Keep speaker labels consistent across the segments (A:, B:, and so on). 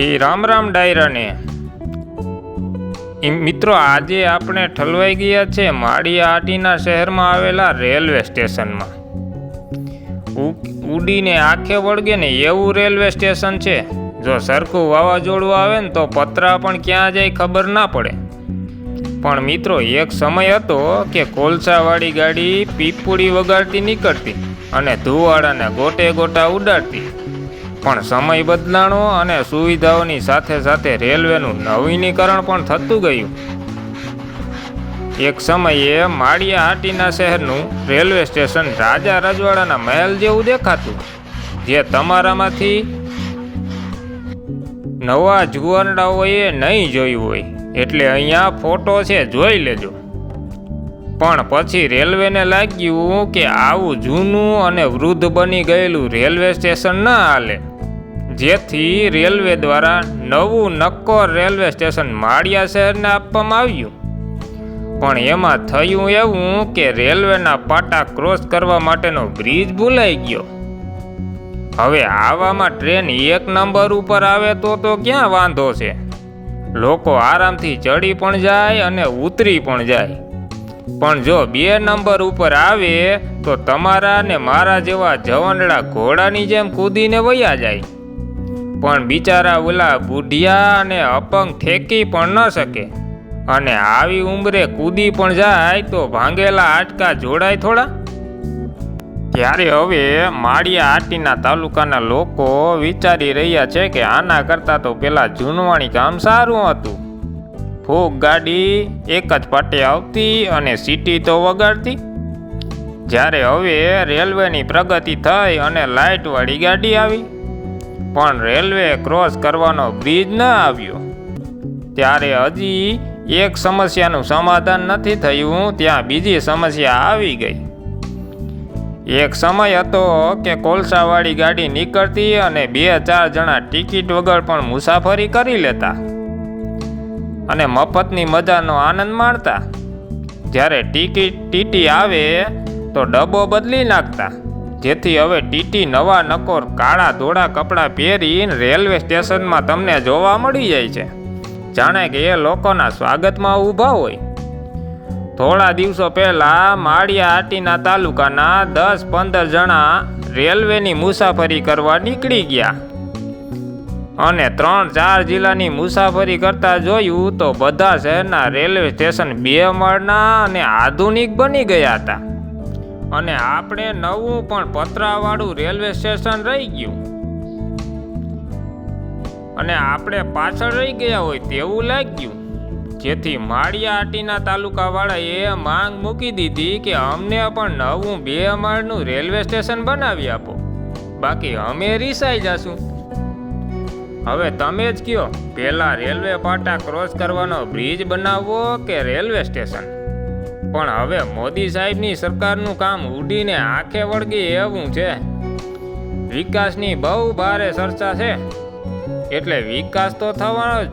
A: એ રામ રામ ડાયરાને. મિત્રો, આજે આપણે ઠલવાઈ ગયા છે માળિયા હાટીના શહેરમાં આવેલા રેલવે સ્ટેશનમાં. ઉડીને આંખે વળગે ને એવું રેલવે સ્ટેશન છે. જો સરખું વાવાઝોડું આવે ને તો પતરા પણ ક્યાં જાય ખબર ના પડે. પણ મિત્રો, એક સમય હતો કે કોલસાવાળી ગાડી પીપુડી વગાડતી નીકળતી અને ધુવાડાને ગોટે ગોટા ઉડાડતી. પણ સમય બદલાણો અને સુવિધાઓની સાથે સાથે રેલવેનું નવીનીકરણ પણ થતું ગયું. એક સમયે માળિયા હાટીના શહેરનું રેલવે સ્ટેશન રાજા રજવાડાના મહેલ જેવું દેખાતું, જે તમારામાંથી નવા જુવાનડાઓએ નહીં જોયું હોય, એટલે અહીંયા ફોટો છે, જોઈ લેજો. પણ પછી રેલવેને લાગ્યું કે આવું જૂનું અને વૃદ્ધ બની ગયેલું રેલવે સ્ટેશન ન હાલે. જેથી રેલવે દ્વારા નવું નક્કોર રેલવે સ્ટેશન માળિયા શહેરને આપવામાં આવ્યું. પણ એમાં થયું એવું કે રેલવેના પાટા ક્રોસ કરવા માટેનો બ્રિજ ભૂલાઈ ગયો. હવે આવામાં ટ્રેન એક નંબર ઉપર આવે તો તો ક્યાં વાંધો છે? લોકો આરામથી ચડી પણ જાય અને ઉતરી પણ જાય. પણ જો બે નંબર ઉપર આવે તો તમારા ને મારા જેવા જવંડળા ઘોડાની જેમ કૂદીને વયા જાય. પણ બિચારા ઓલા બુઢિયા અને અપંગ ઠેકી પણ ન શકે. અને આવી ઉંમરે કૂદી પણ જાય તો ભાંગેલા આટકા જોડાય થોડા? ત્યારે હવે માળિયા આટીના તાલુકાના લોકો વિચારી રહ્યા છે કે આના કરતાં તો પેલા જૂનવાણી કામ સારું હતું. ફૂગ ગાડી એક જ પાટે આવતી અને સીટી તો વગાડતી. જ્યારે હવે રેલવેની પ્રગતિ થઈ અને લાઇટવાળી ગાડી આવી. પણ રેલવે ક્રોસ કરવાનો બ્રિજ ન આવ્યો. ત્યારે હજી એક સમસ્યાનું સમાધાન નથી થયું, ત્યાં બીજી સમસ્યા આવી ગઈ. એક સમય હતો કે કોલસાવાળી ગાડી નીકળતી અને બે ચાર જણા ટિકિટ વગર પણ મુસાફરી કરી લેતા અને મફતની મજાનો આનંદ માણતા. જ્યારે ટિકિટ ટીટી આવે તો ડબ્બો બદલી નાખતા. જેથી હવે ટીટી નવા નકોર કાળા ધોળા કપડાં પહેરીને રેલવે સ્ટેશનમાં તમને જોવા મળી જાય છે. જાણે કે એ લોકોના સ્વાગતમાં ઊભા હોય. થોડા દિવસો પહેલાં માળિયા હાટીના તાલુકાના દસ પંદર જણા રેલવેની મુસાફરી કરવા નીકળી ગયા. અને ત્રણ ચાર જિલ્લાની મુસાફરી કરતા જોયું તો બધા શહેરના રેલવે સ્ટેશન બે માળના અને આધુનિક બની ગયા હતા. અને આપણે નવું પણ પતરાવાળું રેલવે સ્ટેશન રહી ગયું. અને આપણે પાછળ રહી ગયા હોય તેવું લાગ્યું. જેથી માળિયા હાટીના તાલુકાવાળાએ માંગ મૂકી દીધી કે અમને પણ નવું બે માળનું રેલવે સ્ટેશન બનાવી આપો. બાકી અમે રિસાઈ જશું. હવે તમે જ કયો, પહેલાં રેલવે પાટા ક્રોસ કરવાનો બ્રિજ બનાવવો કે રેલવે સ્ટેશન? પણ હવે મોદી સાહેબની સરકારનું કામ ઉડીને આંખે વળગી એવું છે. વિકાસની બહુ ભારે ચર્ચા છે. એટલે વિકાસ તો થવાનો જ,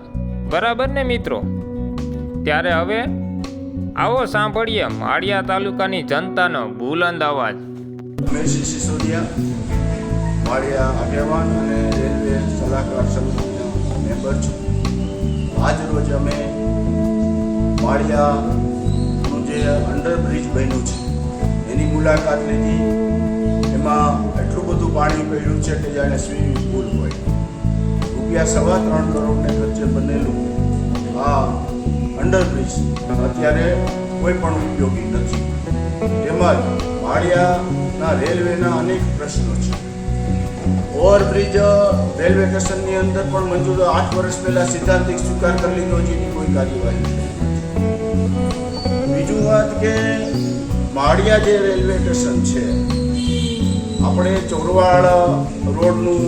A: બરાબર ને મિત્રો? ત્યારે હવે આવો સાંભળીએ માળિયા તાલુકાની જનતાનો બુલંદ અવાજ.
B: ઉમેશજી સિસોદિયા માળિયા આગેવાન અને રેલવે સલાહકાર સમિતિનો મેમ્બર છું. આજ રોજ અમે માળિયાનું જે અંડરબ્રિજ બન્યું છે. એની મુલાકાત લીધી. એમાં એટલું બધું પાણી પડ્યું છે કે જાણે સ્વિમિંગ પુલ હોય. રૂપિયા સવા ત્રણ કરોડને ખર્ચે બનેલું આ અંડરબ્રિજ અત્યારે કોઈ પણ ઉપયોગી નથી. તેમજ માળિયાના રેલવેના અનેક પ્રશ્નો છે. ઓવરબ્રિજ, રેલવે સ્ટેશનની અંદર પણ મંજૂર આઠ વર્ષ પહેલા સિદ્ધાંતિક સ્વીકાર કરી લીધો છે કોઈ કાર્યવાહી નથી. કે માળિયા જે રેલવે સ્ટેશન છે, આપણે ચોરવાડ રોડનું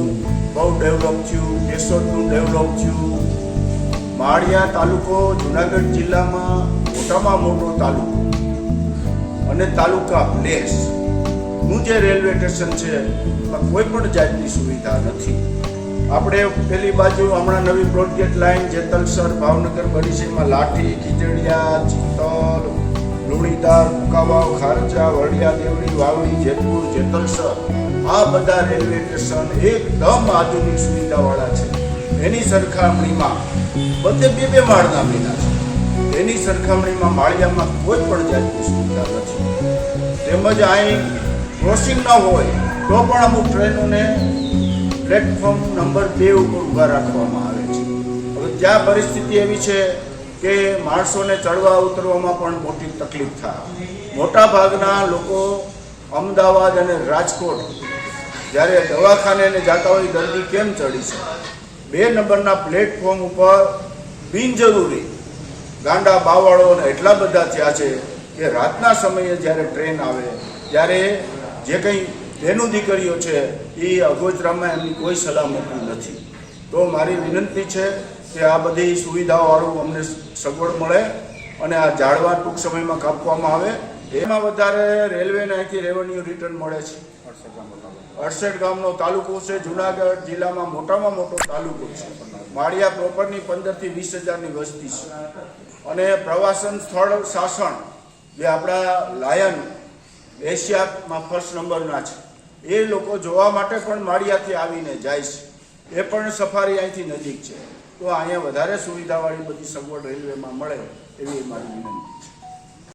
B: બહુ ડેવલપ થયું, કેશોદનું ડેવલપ થયું. માળિયા તાલુકો જુનાગઢ જિલ્લામાં મોટામાં મોટો તાલુકો અને તાલુકા પ્લેસનું જે રેલવે સ્ટેશન છે, એમાં કોઈ પણ જાતની સુવિધા નથી. આપણે પેલી બાજુ હમણાં નવી બ્રોડગેટ લાઈન જેતલસર ભાવનગર એમાં લાઠી, ખીચડિયા, ચિત્તલ લુણીદાર મુકાવાવ ખારચા વડિયા દેવડી, વાવડી, જેતપુર, જેતલસર, આ બધા રેલવે સ્ટેશન એકદમ આધુનિક સુવિધાવાળા છે. એની સરખામણીમાં બધે બે બે માળના મહિના છે. એની સરખામણીમાં માળિયામાં કોઈ પણ જાતની સુવિધા નથી. તેમજ અહીં ક્રોસિંગ ન હોય તો પણ અમુક ટ્રેનોને પ્લેટફોર્મ નંબર બે ઉપર ઊભા રાખવામાં આવે છે. હવે જ્યાં પરિસ્થિતિ એવી છે કે માણસોને ચડવા ઉતરવામાં પણ મોટી તકલીફ થાય. મોટા ભાગના લોકો અમદાવાદ અને રાજકોટ જ્યારે દવાખાને જતા હોય દર્દી કેમ ચડી છે બે નંબરના પ્લેટફોર્મ ઉપર બિનજરૂરી ગાંડા બાવાળો અને એટલા બધા થયા છે કે રાતના સમયે જ્યારે ટ્રેન આવે, ત્યારે જે કંઈ બેનું દીકરીઓ છે, એ અગોચરામાં એમની કોઈ સલામતી નથી. તો મારી વિનંતી છે કે આ બધી સુવિધાઓવાળું અમને સગવડ મળે અને આ ઝાડવા ટૂંક સમયમાં કાપવામાં આવે. એમાં વધારે રેલવેને અહીંથી રેવન્યુ રિટર્ન મળે છે. અડસઠ ગામનો તાલુકો છે, જુનાગઢ જિલ્લામાં મોટામાં મોટો તાલુકો છે. માળિયા પ્રોપરની પંદરથી વીસ હજારની વસ્તી છે. અને પ્રવાસન સ્થળ શાસન જે આપણા લાયન, એશિયામાં ફર્સ્ટ નંબરના છે. એ લોકો જોવા માટે પણ માળિયાથી આવીને જાય છે. એ પણ સફારી અહીંથી નજીક છે. તો અહીંયા વધારે સુવિધાવાળી બધી સગવડ રેલવેમાં મળે એવી મારી વિનંતી.